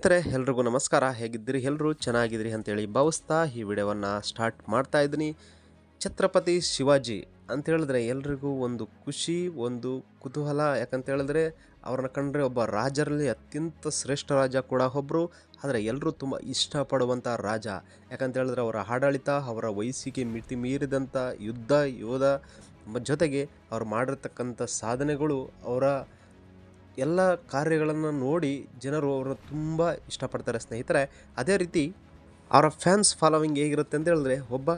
ಸ್ನೇಹಿತರೆ, ಎಲ್ರಿಗೂ ನಮಸ್ಕಾರ. ಹೇಗಿದ್ದೀರಿ? ಎಲ್ಲರೂ ಚೆನ್ನಾಗಿದ್ದೀರಿ ಅಂತೇಳಿ ಭಾವಿಸ್ತಾ ಈ ವಿಡಿಯೋವನ್ನು ಸ್ಟಾರ್ಟ್ ಮಾಡ್ತಾ ಇದ್ದೀನಿ. ಛತ್ರಪತಿ ಶಿವಾಜಿ ಅಂತ ಹೇಳಿದ್ರೆ ಎಲ್ರಿಗೂ ಒಂದು ಖುಷಿ, ಒಂದು ಕುತೂಹಲ. ಯಾಕಂತ ಹೇಳಿದ್ರೆ ಅವ್ರನ್ನ ಕಂಡ್ರೆ ಒಬ್ಬ ರಾಜರಲ್ಲಿ ಅತ್ಯಂತ ಶ್ರೇಷ್ಠ ರಾಜ ಕೂಡ ಒಬ್ಬರು ಆದರೆ ಎಲ್ಲರೂ ತುಂಬ ಇಷ್ಟಪಡುವಂಥ ರಾಜ. ಯಾಕಂತ ಹೇಳಿದ್ರೆ ಅವರ ಆಡಳಿತ, ಅವರ ವಯಸ್ಸಿಗೆ ಮಿತಿ ಮೀರಿದಂಥ ಯುದ್ಧ ಯೋಧ. ಜೊತೆಗೆ ಅವ್ರು ಮಾಡಿರ್ತಕ್ಕಂಥ ಸಾಧನೆಗಳು ಅವರ ಎಲ್ಲ ಕಾರ್ಯಗಳನ್ನು ನೋಡಿ ಜನರು ಅವರನ್ನು ತುಂಬ ಇಷ್ಟಪಡ್ತಾರೆ ಸ್ನೇಹಿತರೆ. ಅದೇ ರೀತಿ ಅವರ ಫ್ಯಾನ್ಸ್ ಫಾಲೋವಿಂಗ್ ಹೇಗಿರುತ್ತೆ ಅಂತ ಹೇಳಿದ್ರೆ, ಒಬ್ಬ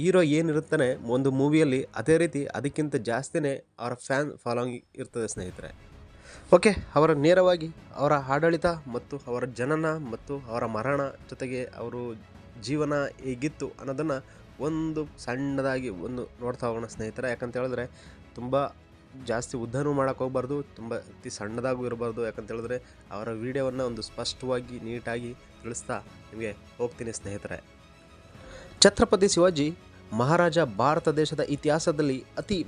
ಹೀರೋ ಏನಿರುತ್ತಾನೆ ಒಂದು ಮೂವಿಯಲ್ಲಿ ಅದೇ ರೀತಿ ಅದಕ್ಕಿಂತ ಜಾಸ್ತಿನೇ ಅವರ ಫ್ಯಾನ್ ಫಾಲೋವಿಂಗ್ ಇರ್ತದೆ ಸ್ನೇಹಿತರೆ. ಓಕೆ ಅವರ ನೇರವಾಗಿ ಅವರ ಆಡಳಿತ ಮತ್ತು ಅವರ ಜನನ ಮತ್ತು ಅವರ ಮರಣ ಜೊತೆಗೆ ಅವರು ಜೀವನ ಹೇಗಿತ್ತು ಅನ್ನೋದನ್ನು ಒಂದು ಸಣ್ಣದಾಗಿ ಒಂದು ನೋಡ್ತಾ ಹೋಗೋಣ ಸ್ನೇಹಿತರೆ. ಯಾಕಂತ ಹೇಳಿದ್ರೆ, ತುಂಬ ಜಾಸ್ತಿ ಉದ್ದನೂ ಮಾಡೋಕ್ಕೆ ಹೋಗ್ಬಾರ್ದು, ತುಂಬ ಅತಿ ಸಣ್ಣದಾಗೂ ಇರಬಾರ್ದು. ಯಾಕಂತ ಹೇಳಿದ್ರೆ ಅವರ ವಿಡಿಯೋವನ್ನು ಒಂದು ಸ್ಪಷ್ಟವಾಗಿ, ನೀಟಾಗಿ ತಿಳಿಸ್ತಾ ನಿಮಗೆ ಹೋಗ್ತೀನಿ ಸ್ನೇಹಿತರೆ. ಛತ್ರಪತಿ ಶಿವಾಜಿ ಮಹಾರಾಜ ಭಾರತ ದೇಶದ ಇತಿಹಾಸದಲ್ಲಿ ಅತಿ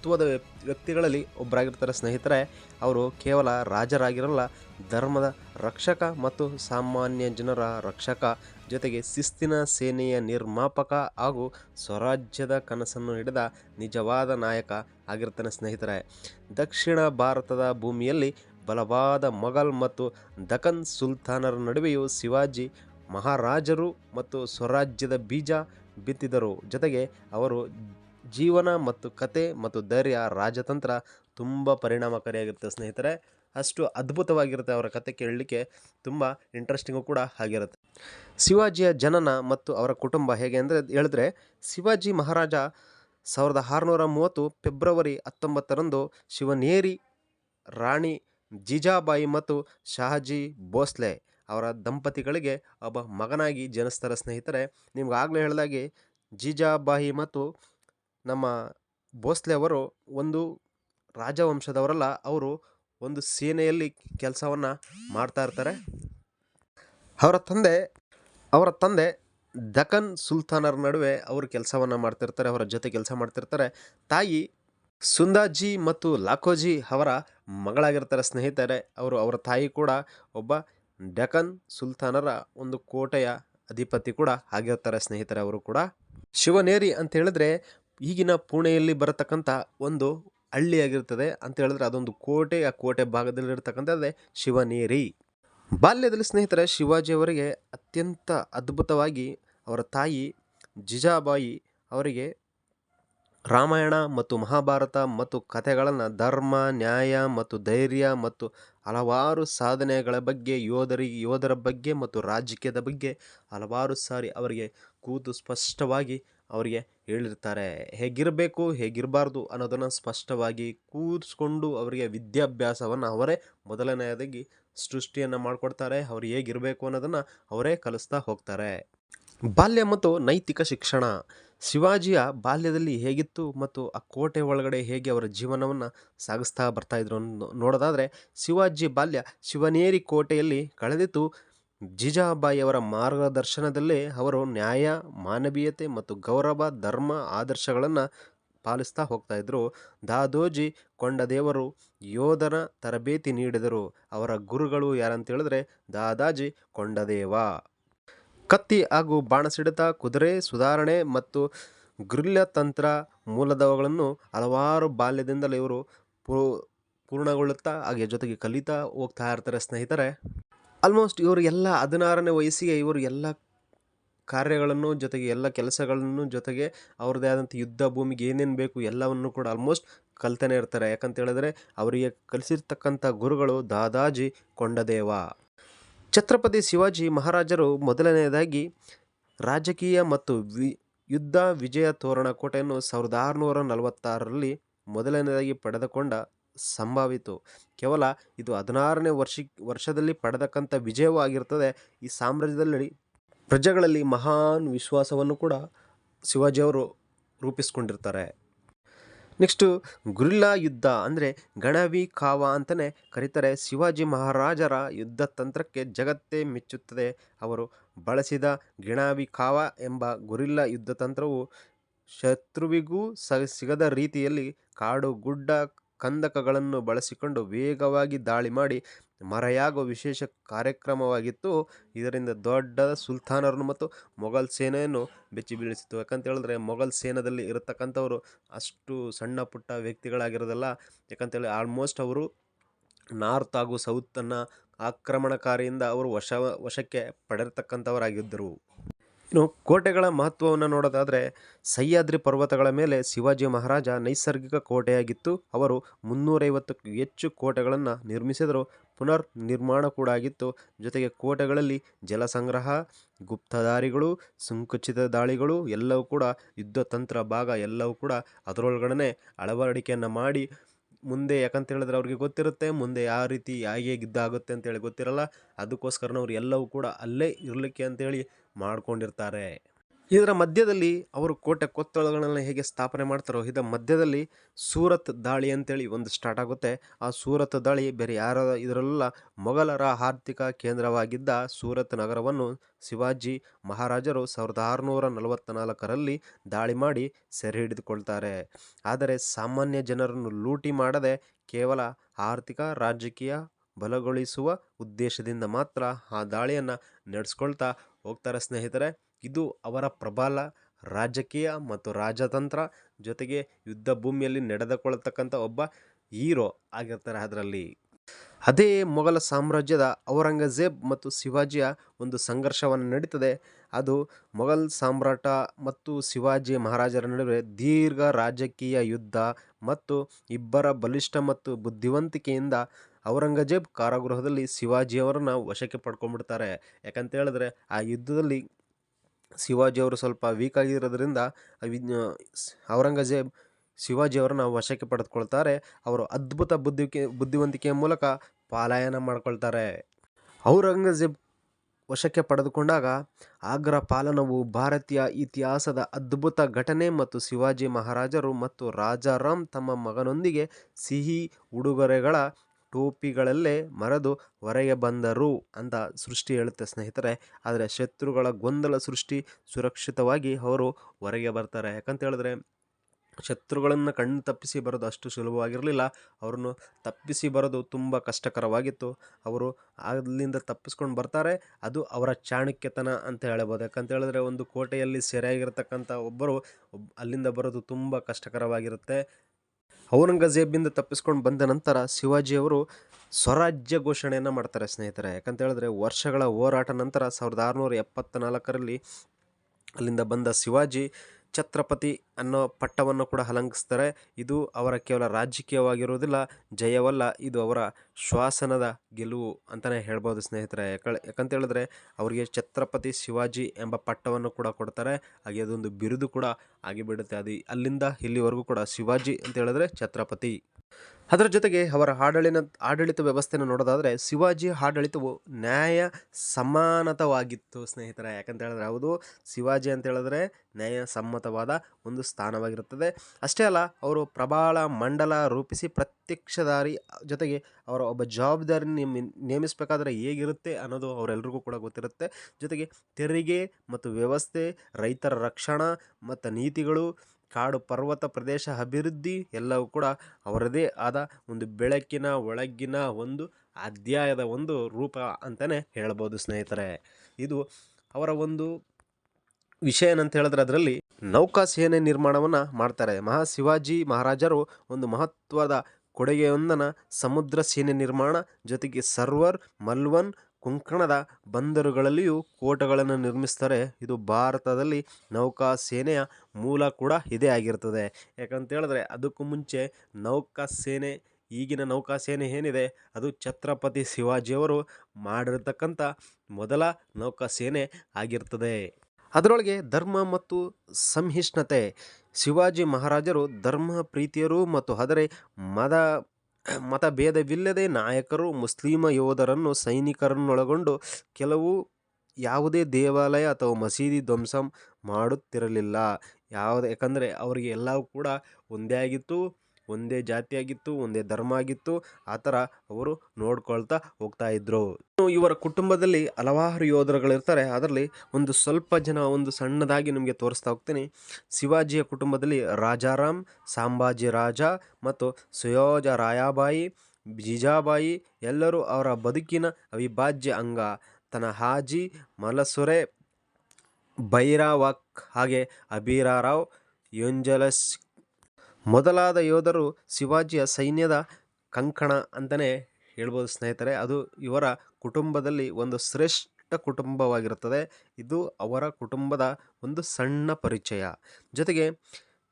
ಮಹತ್ವದ ವ್ಯಕ್ತಿಗಳಲ್ಲಿ ಒಬ್ಬರಾಗಿರ್ತಾರೆ ಸ್ನೇಹಿತರೆ, ಅವರು ಕೇವಲ ರಾಜರಾಗಿರಲ್ಲ, ಧರ್ಮದ ರಕ್ಷಕ ಮತ್ತು ಸಾಮಾನ್ಯ ಜನರ ರಕ್ಷಕ. ಜೊತೆಗೆ ಶಿಸ್ತಿನ ಸೇನೆಯ ನಿರ್ಮಾಪಕ ಹಾಗೂ ಸ್ವರಾಜ್ಯದ ಕನಸನ್ನು ಹಿಡಿದ ನಿಜವಾದ ನಾಯಕ ಆಗಿರ್ತಾನೆ ಸ್ನೇಹಿತರೆ. ದಕ್ಷಿಣ ಭಾರತದ ಭೂಮಿಯಲ್ಲಿ ಬಲವಾದ ಮೊಘಲ್ ಮತ್ತು ದಖನ್ ಸುಲ್ತಾನರ ನಡುವೆಯೂ ಶಿವಾಜಿ ಮಹಾರಾಜರು ಮತ್ತು ಸ್ವರಾಜ್ಯದ ಬೀಜ ಬಿತ್ತಿದರು ಜೊತೆಗೆ ಅವರು ಜೀವನ ಮತ್ತು ಕತೆ ಮತ್ತು ಧೈರ್ಯ ರಾಜತಂತ್ರ ತುಂಬ ಪರಿಣಾಮಕಾರಿಯಾಗಿರುತ್ತೆ ಸ್ನೇಹಿತರೆ. ಅಷ್ಟು ಅದ್ಭುತವಾಗಿರುತ್ತೆ ಅವರ ಕತೆ ಕೇಳಲಿಕ್ಕೆ. ತುಂಬ ಇಂಟ್ರೆಸ್ಟಿಂಗು ಕೂಡ ಆಗಿರುತ್ತೆ. ಶಿವಾಜಿಯ ಜನನ ಮತ್ತು ಅವರ ಕುಟುಂಬ ಹೇಗೆ ಅಂದರೆ ಹೇಳಿದ್ರೆ, ಶಿವಾಜಿ ಮಹಾರಾಜ ಸಾವಿರದ ಆರುನೂರ ಮೂವತ್ತು ಫೆಬ್ರವರಿ ಹತ್ತೊಂಬತ್ತರಂದು ಶಿವನೇರಿ, ರಾಣಿ ಜೀಜಾಬಾಯಿ ಮತ್ತು ಶಹಾಜಿ ಭೋಸ್ಲೆ ಅವರ ದಂಪತಿಗಳಿಗೆ ಒಬ್ಬ ಮಗನಾಗಿ ಜನಿಸ್ತಾರೆ ಸ್ನೇಹಿತರೆ. ನಿಮ್ಗೆ ಆಗಲೇ ಹೇಳಿದಾಗೆ, ಜೀಜಾಬಾಯಿ ಮತ್ತು ನಮ್ಮ ಭೋಸ್ಲೆ ಅವರು ಒಂದು ರಾಜವಂಶದವರಲ್ಲ, ಅವರು ಒಂದು ಸೇನೆಯಲ್ಲಿ ಕೆಲಸವನ್ನು ಮಾಡ್ತಾ ಇರ್ತಾರೆ. ಅವರ ತಂದೆ ಅವರ ತಂದೆ ದಖನ್ ಸುಲ್ತಾನರ ನಡುವೆ ಅವರು ಕೆಲಸವನ್ನು ಮಾಡ್ತಿರ್ತಾರೆ, ಅವರ ಜೊತೆ ಕೆಲಸ ಮಾಡ್ತಿರ್ತಾರೆ. ತಾಯಿ ಸುಂದಾಜಿ ಮತ್ತು ಲಾಖೋಜಿ ಅವರ ಮಗಳಾಗಿರ್ತಾರೆ ಸ್ನೇಹಿತರೆ. ಅವರು ಅವರ ತಾಯಿ ಕೂಡ ಒಬ್ಬ ಡಕನ್ ಸುಲ್ತಾನರ ಒಂದು ಕೋಟೆಯ ಅಧಿಪತಿ ಕೂಡ ಆಗಿರ್ತಾರೆ ಸ್ನೇಹಿತರೆ ಅವರು ಕೂಡ. ಶಿವನೇರಿ ಅಂತ ಹೇಳಿದ್ರೆ ಈಗಿನ ಪುಣೆಯಲ್ಲಿ ಬರತಕ್ಕಂಥ ಒಂದು ಹಳ್ಳಿಯಾಗಿರ್ತದೆ ಅಂತ ಹೇಳಿದ್ರೆ ಅದೊಂದು ಕೋಟೆ, ಆ ಕೋಟೆ ಭಾಗದಲ್ಲಿರ್ತಕ್ಕಂಥದ್ದೇ ಶಿವನೇರಿ. ಬಾಲ್ಯದಲ್ಲಿ ಸ್ನೇಹಿತರೆ ಶಿವಾಜಿಯವರಿಗೆ ಅತ್ಯಂತ ಅದ್ಭುತವಾಗಿ ಅವರ ತಾಯಿ ಜಿಜಾಬಾಯಿ ಅವರಿಗೆ ರಾಮಾಯಣ ಮತ್ತು ಮಹಾಭಾರತ ಮತ್ತು ಕಥೆಗಳನ್ನು ಧರ್ಮ, ನ್ಯಾಯ ಮತ್ತು ಧೈರ್ಯ ಮತ್ತು ಹಲವಾರು ಸಾಧನೆಗಳ ಬಗ್ಗೆ ಯೋಧರಿಗೆ ಯೋಧರ ಬಗ್ಗೆ ಮತ್ತು ರಾಜಕೀಯದ ಬಗ್ಗೆ ಹಲವಾರು ಸಾರಿ ಅವರಿಗೆ ಕೂತು ಸ್ಪಷ್ಟವಾಗಿ ಅವರಿಗೆ ಹೇಳಿರ್ತಾರೆ, ಹೇಗಿರಬೇಕು, ಹೇಗಿರಬಾರ್ದು ಅನ್ನೋದನ್ನು ಸ್ಪಷ್ಟವಾಗಿ ಕೂರಿಸ್ಕೊಂಡು ಅವರಿಗೆ ವಿದ್ಯಾಭ್ಯಾಸವನ್ನು ಅವರೇ ಮೊದಲನೆಯದಾಗಿ ಸೃಷ್ಟಿಯನ್ನು ಮಾಡಿಕೊಡ್ತಾರೆ, ಅವ್ರು ಹೇಗಿರಬೇಕು ಅನ್ನೋದನ್ನು ಅವರೇ ಕಲಿಸ್ತಾ ಹೋಗ್ತಾರೆ. ಬಾಲ್ಯ ಮತ್ತು ನೈತಿಕ ಶಿಕ್ಷಣ. ಶಿವಾಜಿಯ ಬಾಲ್ಯದಲ್ಲಿ ಹೇಗಿತ್ತು ಮತ್ತು ಆ ಕೋಟೆ ಒಳಗಡೆ ಹೇಗೆ ಅವರ ಜೀವನವನ್ನು ಸಾಗಿಸ್ತಾ ಬರ್ತಾಯಿದ್ರು ನೋಡೋದಾದರೆ, ಶಿವಾಜಿ ಬಾಲ್ಯ ಶಿವನೇರಿ ಕೋಟೆಯಲ್ಲಿ ಕಳೆದಿತ್ತು ಜಿಜಾಬಾಯಿಯವರ ಮಾರ್ಗದರ್ಶನದಲ್ಲೇ ಅವರು ನ್ಯಾಯ, ಮಾನವೀಯತೆ ಮತ್ತು ಗೌರವ, ಧರ್ಮ ಆದರ್ಶಗಳನ್ನು ಪಾಲಿಸ್ತಾ ಇದ್ದರು ದಾದೋಜಿ ಕೊಂಡದೇವರು ಯೋಧನ ತರಬೇತಿ ನೀಡಿದರು. ಅವರ ಗುರುಗಳು ಯಾರಂತೇಳಿದ್ರೆ ದಾದಾಜಿ ಕೊಂಡದೇವ. ಕತ್ತಿ ಹಾಗೂ ಬಾಣಸಿಡಿತ, ಕುದುರೆ, ಸುಧಾರಣೆ ಮತ್ತು ಗುರಿಲ್ಲ ತಂತ್ರ ಮೂಲದವುಗಳನ್ನು ಹಲವಾರು ಬಾಲ್ಯದಿಂದಲೇ ಇವರು ಪೂರ್ಣಗೊಳ್ಳುತ್ತಾ, ಹಾಗೆ ಜೊತೆಗೆ ಕಲಿತಾ ಹೋಗ್ತಾ ಇರ್ತಾರೆ ಸ್ನೇಹಿತರೆ. ಆಲ್ಮೋಸ್ಟ್ ಇವರು ಎಲ್ಲ ಹದಿನಾರನೇ ವಯಸ್ಸಿಗೆ ಇವರು ಎಲ್ಲ ಕಾರ್ಯಗಳನ್ನು ಜೊತೆಗೆ ಎಲ್ಲ ಕೆಲಸಗಳನ್ನು ಜೊತೆಗೆ ಅವ್ರದ್ದೇ ಆದಂಥ ಯುದ್ಧ ಭೂಮಿಗೆ ಏನೇನು ಬೇಕು ಎಲ್ಲವನ್ನು ಕೂಡ ಆಲ್ಮೋಸ್ಟ್ ಕಲ್ತಾನೆ ಇರ್ತಾರೆ. ಯಾಕಂತ ಹೇಳಿದ್ರೆ ಅವರಿಗೆ ಕಲಿಸಿರ್ತಕ್ಕಂಥ ಗುರುಗಳು ದಾದಾಜಿ ಕೊಂಡದೇವ. ಛತ್ರಪತಿ ಶಿವಾಜಿ ಮಹಾರಾಜರು ಮೊದಲನೆಯದಾಗಿ ರಾಜಕೀಯ ಮತ್ತು ವಿ, ಯುದ್ಧ ವಿಜಯ ತೋರಣ ಕೋಟೆಯನ್ನು ಸಾವಿರದ ಆರುನೂರ ನಲವತ್ತಾರರಲ್ಲಿ ಮೊದಲನೆಯದಾಗಿ ಪಡೆದುಕೊಂಡ ಸಂಭಾವಿತು. ಕೇವಲ ಇದು ಹದಿನಾರನೇ ವರ್ಷ, ವರ್ಷದಲ್ಲಿ ಪಡೆದಕ್ಕಂಥ ವಿಜಯವೂ ಆಗಿರ್ತದೆ ಈ ಸಾಮ್ರಾಜ್ಯದಲ್ಲಿ ಪ್ರಜೆಗಳಲ್ಲಿ ಮಹಾನ್ ವಿಶ್ವಾಸವನ್ನು ಕೂಡ ಶಿವಾಜಿಯವರು ರೂಪಿಸ್ಕೊಂಡಿರ್ತಾರೆ. ನೆಕ್ಸ್ಟು ಗುರಿಲ್ಲಾ ಯುದ್ಧ ಅಂದರೆ ಗಣವಿ ಕಾವ ಅಂತಲೇ ಕರೀತಾರೆ. ಶಿವಾಜಿ ಮಹಾರಾಜರ ಯುದ್ಧ ತಂತ್ರಕ್ಕೆ ಜಗತ್ತೇ ಮೆಚ್ಚುತ್ತದೆ. ಅವರು ಬಳಸಿದ ಗಿಣಾವಿ ಕಾವ ಎಂಬ ಗುರಿಲ್ಲಾ ಯುದ್ಧ ತಂತ್ರವು ಶತ್ರುವಿಗೂ ಸ ಸಿಗದ ರೀತಿಯಲ್ಲಿ ಕಾಡು ಗುಡ್ಡ ಕಂದಕಗಳನ್ನು ಬಳಸಿಕೊಂಡು ವೇಗವಾಗಿ ದಾಳಿ ಮಾಡಿ ಮರೆಯಾಗುವ ವಿಶೇಷ ಕಾರ್ಯಕ್ರಮವಾಗಿತ್ತು. ಇದರಿಂದ ದೊಡ್ಡ ಸುಲ್ತಾನರನ್ನು ಮತ್ತು ಮೊಘಲ್ ಸೇನೆಯನ್ನು ಬೆಚ್ಚಿ ಬೀಳಿಸಿತು ಯಾಕಂತ ಹೇಳಿದ್ರೆ ಮೊಘಲ್ ಸೇನೆಯಲ್ಲಿ ಇರತಕ್ಕಂಥವರು ಅಷ್ಟು ಸಣ್ಣ ಪುಟ್ಟ ವ್ಯಕ್ತಿಗಳಾಗಿರೋದಲ್ಲ. ಯಾಕಂತೇಳಿ ಆಲ್ಮೋಸ್ಟ್ ಅವರು ನಾರ್ತ್ ಹಾಗೂ ಸೌತನ್ನು ಆಕ್ರಮಣಕಾರಿಯಿಂದ ಅವರು ವಶ, ವಶಕ್ಕೆ ಪಡೆದಿರ್ತಕ್ಕಂಥವರಾಗಿದ್ದರು. ಇನ್ನು ಕೋಟೆಗಳ ಮಹತ್ವವನ್ನು ನೋಡೋದಾದರೆ ಸಹ್ಯಾದ್ರಿ ಪರ್ವತಗಳ ಮೇಲೆ ಶಿವಾಜಿ ಮಹಾರಾಜ ನೈಸರ್ಗಿಕ ಕೋಟೆಯಾಗಿತ್ತು. ಅವರು ಮುನ್ನೂರೈವತ್ತಕ್ಕೂ ಹೆಚ್ಚು ಕೋಟೆಗಳನ್ನು ನಿರ್ಮಿಸಿದರು. ಪುನರ್ ನಿರ್ಮಾಣ ಕೂಡ ಆಗಿತ್ತು. ಜೊತೆಗೆ ಕೋಟೆಗಳಲ್ಲಿ ಜಲ ಸಂಗ್ರಹ, ಗುಪ್ತದಾರಿಗಳು, ಸಂಕುಚಿತ ದಾಳಿಗಳು ಎಲ್ಲವೂ ಕೂಡ ಯುದ್ಧ ತಂತ್ರ ಭಾಗ ಎಲ್ಲವೂ ಕೂಡ ಅದರೊಳಗಡೆ ಅಳವಡಿಕೆಯನ್ನು ಮಾಡಿ ಮುಂದೆ ಯಾಕಂತ ಹೇಳಿದ್ರೆ ಅವ್ರಿಗೆ ಗೊತ್ತಿರುತ್ತೆ ಮುಂದೆ ಯಾವ ರೀತಿ ಹೇಗೆ ಯುದ್ಧ ಆಗುತ್ತೆ ಅಂತೇಳಿ ಗೊತ್ತಿರಲ್ಲ. ಅದಕ್ಕೋಸ್ಕರನವ್ರು ಎಲ್ಲವೂ ಕೂಡ ಅಲ್ಲೇ ಇರಲಿಕ್ಕೆ ಅಂತೇಳಿ ಮಾಡ್ಕೊಂಡಿರ್ತಾರೆ. ಇದರ ಮಧ್ಯದಲ್ಲಿ ಅವರು ಕೋಟೆ ಕೊತ್ತಳಗಳನ್ನು ಹೇಗೆ ಸ್ಥಾಪನೆ ಮಾಡ್ತಾರೋ ಇದರ ಮಧ್ಯದಲ್ಲಿ ಸೂರತ್ ದಾಳಿ ಅಂತೇಳಿ ಒಂದು ಸ್ಟಾರ್ಟ್ ಆಗುತ್ತೆ. ಆ ಸೂರತ್ ದಾಳಿ ಬೇರೆ ಯಾರ ಇದರಲ್ಲ, ಮೊಘಲರ ಆರ್ಥಿಕ ಕೇಂದ್ರವಾಗಿದ್ದ ಸೂರತ್ ನಗರವನ್ನು ಶಿವಾಜಿ ಮಹಾರಾಜರು ಸಾವಿರದ ಆರುನೂರ ನಲವತ್ತ ನಾಲ್ಕರಲ್ಲಿ ದಾಳಿ ಮಾಡಿ ಸೆರೆ ಹಿಡಿದುಕೊಳ್ತಾರೆ. ಆದರೆ ಸಾಮಾನ್ಯ ಜನರನ್ನು ಲೂಟಿ ಮಾಡದೆ ಕೇವಲ ಆರ್ಥಿಕ, ರಾಜಕೀಯ ಬಲಗೊಳಿಸುವ ಉದ್ದೇಶದಿಂದ ಮಾತ್ರ ಆ ದಾಳಿಯನ್ನು ನಡೆಸ್ಕೊಳ್ತಾ ಹೋಗ್ತಾರೆ ಸ್ನೇಹಿತರೆ. ಇದು ಅವರ ಪ್ರಬಲ ರಾಜಕೀಯ ಮತ್ತು ರಾಜತಂತ್ರ ಜೊತೆಗೆ ಯುದ್ಧ ಭೂಮಿಯಲ್ಲಿ ನಡೆದುಕೊಳ್ಳತಕ್ಕಂಥ ಒಬ್ಬ ಹೀರೋ ಆಗಿರ್ತಾರೆ ಅದರಲ್ಲಿ. ಅದೇ ಮೊಘಲ ಸಾಮ್ರಾಜ್ಯದ ಔರಂಗಜೇಬ್ ಮತ್ತು ಶಿವಾಜಿಯ ಒಂದು ಸಂಘರ್ಷವನ್ನು ನಡೀತದೆ. ಅದು ಮೊಘಲ್ ಸಾಮ್ರಾಟ ಮತ್ತು ಶಿವಾಜಿ ಮಹಾರಾಜರ ನಡುವೆ ದೀರ್ಘ ರಾಜಕೀಯ ಯುದ್ಧ ಮತ್ತು ಇಬ್ಬರ ಬಲಿಷ್ಠ ಮತ್ತು ಬುದ್ಧಿವಂತಿಕೆಯಿಂದ ಔರಂಗಜೇಬ್ ಕಾರಾಗೃಹದಲ್ಲಿ ಶಿವಾಜಿಯವರನ್ನು ವಶಕ್ಕೆ ಪಡ್ಕೊಂಡ್ಬಿಡ್ತಾರೆ. ಯಾಕಂತ ಹೇಳಿದ್ರೆ, ಆ ಯುದ್ಧದಲ್ಲಿ ಶಿವಾಜಿಯವರು ಸ್ವಲ್ಪ ವೀಕ್ ಆಗಿರೋದ್ರಿಂದ ಔರಂಗಜೇಬ್ ಶಿವಾಜಿಯವರನ್ನು ವಶಕ್ಕೆ ಪಡೆದುಕೊಳ್ತಾರೆ. ಅವರು ಅದ್ಭುತ ಬುದ್ಧಿಕೆ, ಬುದ್ಧಿವಂತಿಕೆಯ ಮೂಲಕ ಪಲಾಯನ ಮಾಡ್ಕೊಳ್ತಾರೆ. ಔರಂಗಜೇಬ್ ವಶಕ್ಕೆ ಪಡೆದುಕೊಂಡಾಗ ಆಗ್ರಾ ಪಾಲನವು ಭಾರತೀಯ ಇತಿಹಾಸದ ಅದ್ಭುತ ಘಟನೆ ಮತ್ತು ಶಿವಾಜಿ ಮಹಾರಾಜರು ಮತ್ತು ರಾಜಾರಾಮ್ ತಮ್ಮ ಮಗನೊಂದಿಗೆ ಸಿಹಿ ಉಡುಗೊರೆಗಳ ಟೋಪಿಗಳಲ್ಲೇ ಮರೆದು ಹೊರಗೆ ಬಂದರು ಅಂತ ಸೃಷ್ಟಿ ಹೇಳುತ್ತೆ ಸ್ನೇಹಿತರೆ. ಆದರೆ ಶತ್ರುಗಳ ಗೊಂದಲ ಸೃಷ್ಟಿ ಸುರಕ್ಷಿತವಾಗಿ ಅವರು ಹೊರಗೆ ಬರ್ತಾರೆ. ಯಾಕಂತ ಹೇಳಿದ್ರೆ ಶತ್ರುಗಳನ್ನು ಕಣ್ಣು ತಪ್ಪಿಸಿ ಬರೋದು ಅಷ್ಟು ಸುಲಭವಾಗಿರಲಿಲ್ಲ. ಅವರನ್ನು ತಪ್ಪಿಸಿ ಬರೋದು ತುಂಬ ಕಷ್ಟಕರವಾಗಿತ್ತು. ಅವರು ಅಲ್ಲಿಂದ ತಪ್ಪಿಸ್ಕೊಂಡು ಬರ್ತಾರೆ. ಅದು ಅವರ ಚಾಣಕ್ಯತನ ಅಂತ ಹೇಳ್ಬೋದು. ಯಾಕಂತ ಹೇಳಿದ್ರೆ ಒಂದು ಕೋಟೆಯಲ್ಲಿ ಸೆರೆಯಾಗಿರ್ತಕ್ಕಂಥ ಒಬ್ಬರು ಅಲ್ಲಿಂದ ಬರೋದು ತುಂಬ ಕಷ್ಟಕರವಾಗಿರುತ್ತೆ. ಔರಂಗಜೇಬಿಂದ ತಪ್ಪಿಸ್ಕೊಂಡು ಬಂದ ನಂತರ ಶಿವಾಜಿಯವರು ಸ್ವರಾಜ್ಯ ಘೋಷಣೆಯನ್ನು ಮಾಡ್ತಾರೆ ಸ್ನೇಹಿತರೆ. ಯಾಕಂತ ಹೇಳಿದ್ರೆ ವರ್ಷಗಳ ಹೋರಾಟ ನಂತರ ಸಾವಿರದ ಆರುನೂರ ಎಪ್ಪತ್ತ ಅಲ್ಲಿಂದ ಬಂದ ಶಿವಾಜಿ ಛತ್ರಪತಿ ಅನ್ನೋ ಪಟ್ಟವನ್ನು ಕೂಡ ಅಲಂಕಿಸ್ತಾರೆ ಇದು ಅವರ ಕೇವಲ ರಾಜಕೀಯವಾಗಿರುವುದಿಲ್ಲ, ಜಯವಲ್ಲ, ಇದು ಅವರ ಶ್ವಾಸನದ ಗೆಲುವು ಅಂತಲೇ ಹೇಳ್ಬೋದು ಸ್ನೇಹಿತರೆ. ಯಾಕ ಯಾಕಂತ ಹೇಳಿದ್ರೆ ಅವರಿಗೆ ಛತ್ರಪತಿ ಶಿವಾಜಿ ಎಂಬ ಪಟ್ಟವನ್ನು ಕೂಡ ಕೊಡ್ತಾರೆ. ಹಾಗೆ ಅದೊಂದು ಬಿರುದು ಕೂಡ ಆಗಿಬಿಡುತ್ತೆ. ಅದು, ಅಲ್ಲಿಂದ ಇಲ್ಲಿವರೆಗೂ ಕೂಡ ಶಿವಾಜಿ ಅಂತ ಹೇಳಿದ್ರೆ ಛತ್ರಪತಿ. ಅದರ ಜೊತೆಗೆ ಅವರ ಆಡಳಿನ, ಆಡಳಿತ ವ್ಯವಸ್ಥೆಯನ್ನು ನೋಡೋದಾದರೆ ಶಿವಾಜಿ ಆಡಳಿತವು ನ್ಯಾಯ ಸಮಾನತವಾಗಿತ್ತು, ಸ್ನೇಹಿತರೆ. ಯಾಕಂತ ಹೇಳಿದ್ರೆ ಹೌದು, ಶಿವಾಜಿ ಅಂತ ಹೇಳಿದ್ರೆ ನ್ಯಾಯ ಸಮ್ಮತವಾದ ಒಂದು ಸ್ಥಾನವಾಗಿರುತ್ತದೆ. ಅಷ್ಟೇ ಅಲ್ಲ, ಅವರು ಪ್ರಬಲ ಮಂಡಲ ರೂಪಿಸಿ ಪ್ರತ್ಯಕ್ಷದಾರಿ ಜೊತೆಗೆ ಅವರ ಒಬ್ಬ ಜವಾಬ್ದಾರಿ ನೇಮಿ ನೇಮಿಸಬೇಕಾದ್ರೆ ಹೇಗಿರುತ್ತೆ ಅನ್ನೋದು ಅವರೆಲ್ಲರಿಗೂ ಕೂಡ ಗೊತ್ತಿರುತ್ತೆ. ಜೊತೆಗೆ ತೆರಿಗೆ ಮತ್ತು ವ್ಯವಸ್ಥೆ, ರೈತರ ರಕ್ಷಣಾ ಮತ್ತು ನೀತಿಗಳು ಕಾಡು ಪರ್ವತ ಪ್ರದೇಶ ಅಭಿವೃದ್ಧಿ ಎಲ್ಲವೂ ಕೂಡ ಅವರದೇ ಆದ ಒಂದು ಬೆಳಕಿನ ಒಳಗಿನ ಒಂದು ಅಧ್ಯಾಯದ ಒಂದು ರೂಪ ಅಂತಲೇ ಹೇಳ್ಬೋದು ಸ್ನೇಹಿತರೆ. ಇದು ಅವರ ಒಂದು ವಿಷಯ ಏನಂತ ಹೇಳಿದ್ರೆ ಅದರಲ್ಲಿ ನೌಕಾ ಸೇನೆ ನಿರ್ಮಾಣವನ್ನು ಮಾಡ್ತಾರೆ. ಮಹಾ ಶಿವಾಜಿ ಮಹಾರಾಜರು ಒಂದು ಮಹತ್ವದ ಕೊಡುಗೆಯೊಂದನ್ನು ಸಮುದ್ರ ಸೇನೆ ನಿರ್ಮಾಣ ಜೊತೆಗೆ ಸರ್ವರ್ ಮಲ್ವನ್ ಕೊಂಕಣದ ಬಂದರುಗಳಲ್ಲಿಯೂ ಕೋಟೆಗಳನ್ನು ನಿರ್ಮಿಸ್ತಾರೆ ಇದು ಭಾರತದಲ್ಲಿ ನೌಕಾ ಸೇನೆಯ ಮೂಲ ಕೂಡ ಇದೇ ಆಗಿರ್ತದೆ ಯಾಕಂತೇಳಿದ್ರೆ ಅದಕ್ಕೂ ಮುಂಚೆ ನೌಕಾ ಸೇನೆ, ಈಗಿನ ನೌಕಾ ಸೇನೆ ಏನಿದೆ, ಅದು ಛತ್ರಪತಿ ಶಿವಾಜಿಯವರು ಮಾಡಿರ್ತಕ್ಕಂಥ ಮೊದಲ ನೌಕಾ ಸೇನೆ ಆಗಿರ್ತದೆ. ಅದರೊಳಗೆ ಧರ್ಮ ಮತ್ತು ಸಂಹಿಷ್ಣತೆ ಶಿವಾಜಿ ಮಹಾರಾಜರು ಧರ್ಮ, ಪ್ರೀತಿಯರು ಮತ್ತು ಆದರೆ ಮದ ಮತಭೇದವಿಲ್ಲದೆ ನಾಯಕರು, ಮುಸ್ಲಿಮ ಯೋಧರನ್ನು ಸೈನಿಕರನ್ನೊಳಗೊಂಡು ಕೆಲವು ಯಾವುದೇ ದೇವಾಲಯ ಅಥವಾ ಮಸೀದಿ ಧ್ವಂಸ ಮಾಡುತ್ತಿರಲಿಲ್ಲ. ಯಾವುದೇ, ಯಾಕಂದರೆ ಅವರಿಗೆ ಎಲ್ಲವೂ ಕೂಡ ಒಂದೇ ಆಗಿತ್ತು. ಒಂದೇ ಜಾತಿಯಾಗಿತ್ತು, ಒಂದೇ ಧರ್ಮ ಆಗಿತ್ತು. ಆ ಥರ ಅವರು ನೋಡ್ಕೊಳ್ತಾ ಹೋಗ್ತಾ ಇದ್ರು. ಇವರ ಕುಟುಂಬದಲ್ಲಿ ಹಲವಾರು ಯೋಧರುಗಳಿರ್ತಾರೆ. ಅದರಲ್ಲಿ ಒಂದು ಸ್ವಲ್ಪ ಜನ ಒಂದು ಸಣ್ಣದಾಗಿ ನಿಮಗೆ ತೋರಿಸ್ತಾ ಹೋಗ್ತೀನಿ. ಶಿವಾಜಿಯ ಕುಟುಂಬದಲ್ಲಿ ರಾಜಾರಾಮ್, ಸಾಂಬಾಜಿ ರಾಜ ಮತ್ತು ಸುಯೋಜ ರಾಯಾಬಾಯಿ ಜಿಜಾಬಾಯಿ ಎಲ್ಲರೂ ಅವರ ಬದುಕಿನ ಅವಿಭಾಜ್ಯ ಅಂಗ. ತನ್ನ ಹಾಜಿ, ಮಲಸುರೆ, ಭೈರಾವಕ್ ಹಾಗೆ ಅಬೀರಾರಾವ್ ಯುಂಜಲಸ್ ಮೊದಲಾದ ಯೋಧರು ಶಿವಾಜಿಯ ಸೈನ್ಯದ ಕಂಕಣ ಅಂತಲೇ ಹೇಳ್ಬೋದು ಸ್ನೇಹಿತರೆ. ಅದು ಇವರ ಕುಟುಂಬದಲ್ಲಿ ಒಂದು ಶ್ರೇಷ್ಠ ಕುಟುಂಬವಾಗಿರುತ್ತದೆ. ಇದು ಅವರ ಕುಟುಂಬದ ಒಂದು ಸಣ್ಣ ಪರಿಚಯ. ಜೊತೆಗೆ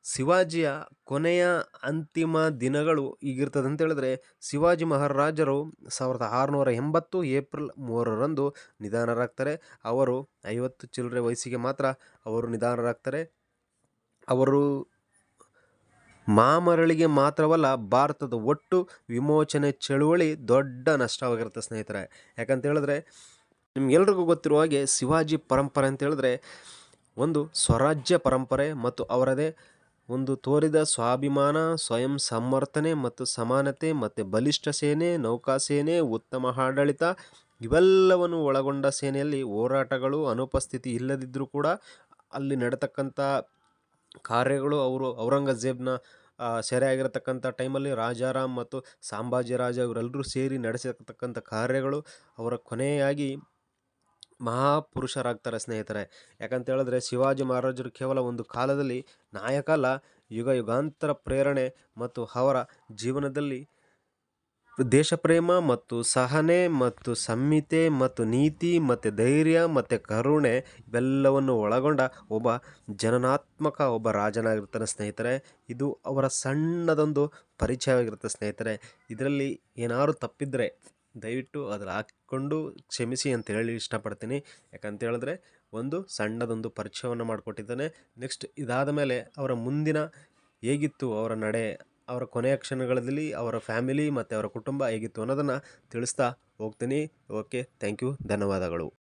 ಶಿವಾಜಿಯ ಕೊನೆಯ ಅಂತಿಮ ದಿನಗಳು ಈಗಿರ್ತದೆ ಅಂತ ಹೇಳಿದ್ರೆ ಶಿವಾಜಿ ಮಹಾರಾಜರು ಸಾವಿರದ ಆರುನೂರ ಎಂಬತ್ತು ಏಪ್ರಿಲ್ ಮೂರರಂದು ನಿಧನರಾಗ್ತಾರೆ. ಅವರು ಐವತ್ತು ಚಿಲ್ಲರೆ ವಯಸ್ಸಿಗೆ ಮಾತ್ರ ಅವರು ನಿಧನರಾಗ್ತಾರೆ. ಅವರು ಮಾಮರಳಿಗೆ ಮಾತ್ರವಲ್ಲ, ಭಾರತದ ಒಟ್ಟು ವಿಮೋಚನೆ ಚಳುವಳಿ ದೊಡ್ಡ ನಷ್ಟವಾಗಿರುತ್ತೆ ಸ್ನೇಹಿತರೆ. ಯಾಕಂತ ಹೇಳಿದ್ರೆ ನಿಮ್ಗೆಲ್ರಿಗೂ ಗೊತ್ತಿರುವ ಹಾಗೆ ಶಿವಾಜಿ ಪರಂಪರೆ ಅಂತ ಹೇಳಿದ್ರೆ ಒಂದು ಸ್ವರಾಜ್ಯ ಪರಂಪರೆ ಮತ್ತು ಅವರದೇ ಒಂದು ತೋರಿದ ಸ್ವಾಭಿಮಾನ, ಸ್ವಯಂ ಸಮರ್ಥನೆ ಮತ್ತು ಸಮಾನತೆ ಮತ್ತು ಬಲಿಷ್ಠ ಸೇನೆ ನೌಕಾಸೇನೆ ಉತ್ತಮ ಆಡಳಿತ, ಇವೆಲ್ಲವನ್ನು ಒಳಗೊಂಡ ಸೇನೆಯಲ್ಲಿ ಹೋರಾಟಗಳು, ಅನುಪಸ್ಥಿತಿ ಇಲ್ಲದಿದ್ದರೂ ಕೂಡ ಅಲ್ಲಿ ನಡೆತಕ್ಕಂಥ ಕಾರ್ಯಗಳು ಅವರು ಔರಂಗಜೇಬ್ನ ಸೆರೆಯಾಗಿರತಕ್ಕಂಥ ಟೈಮಲ್ಲಿ ರಾಜಾರಾಮ್ ಮತ್ತು ಸಾಂಬಾಜಿ ರಾಜ ಇವರೆಲ್ಲರೂ ಸೇರಿ ನಡೆಸಿರ್ತಕ್ಕಂಥ ಕಾರ್ಯಗಳು ಅವರ ಕೊನೆಯಾಗಿ ಮಹಾಪುರುಷರಾಗ್ತಾರೆ ಸ್ನೇಹಿತರೆ. ಯಾಕಂತ ಹೇಳಿದ್ರೆ ಶಿವಾಜಿ ಮಹಾರಾಜರು ಕೇವಲ ಒಂದು ಕಾಲದಲ್ಲಿ ನಾಯಕ ಅಲ್ಲ ಯುಗ ಯುಗಾಂತರ ಪ್ರೇರಣೆ ಮತ್ತು ಅವರ ಜೀವನದಲ್ಲಿ ದೇಶಪ್ರೇಮ ಮತ್ತು ಸಹನೆ ಮತ್ತು ಸಂಹಿತೆ ಮತ್ತು ನೀತಿ ಮತ್ತು ಧೈರ್ಯ ಮತ್ತು ಕರುಣೆ ಇವೆಲ್ಲವನ್ನು ಒಳಗೊಂಡ ಒಬ್ಬ ಜನನಾತ್ಮಕ ಒಬ್ಬ ರಾಜನಾಗಿರ್ತಾನೆ ಸ್ನೇಹಿತರೆ. ಇದು ಅವರ ಸಣ್ಣದೊಂದು ಪರಿಚಯವಾಗಿರುತ್ತೆ ಸ್ನೇಹಿತರೆ. ಇದರಲ್ಲಿ ಏನಾದ್ರು ತಪ್ಪಿದ್ದರೆ ದಯವಿಟ್ಟು ಅದ್ರ ಹಾಕಿಕೊಂಡು ಕ್ಷಮಿಸಿ ಅಂತ ಹೇಳಿ ಇಷ್ಟಪಡ್ತೀನಿ. ಯಾಕಂತ ಹೇಳಿದ್ರೆ ಒಂದು ಸಣ್ಣದೊಂದು ಪರಿಚಯವನ್ನು ಮಾಡಿಕೊಟ್ಟಿದ್ದಾನೆ. ನೆಕ್ಸ್ಟ್ ಇದಾದ ಮೇಲೆ ಅವರ ಮುಂದಿನ ಹೇಗಿತ್ತು ಅವರ ನಡೆ ಅವರ ಕೊನೆಯ ಕ್ಷಣಗಳಲ್ಲಿ ಅವರ ಫ್ಯಾಮಿಲಿ ಮತ್ತು ಅವರ ಕುಟುಂಬ ಹೇಗಿತ್ತು ಅನ್ನೋದನ್ನು ತಿಳಿಸ್ತಾ ಹೋಗ್ತೀನಿ. ಓಕೆ ಥ್ಯಾಂಕ್ ಯು ಧನ್ಯವಾದಗಳು.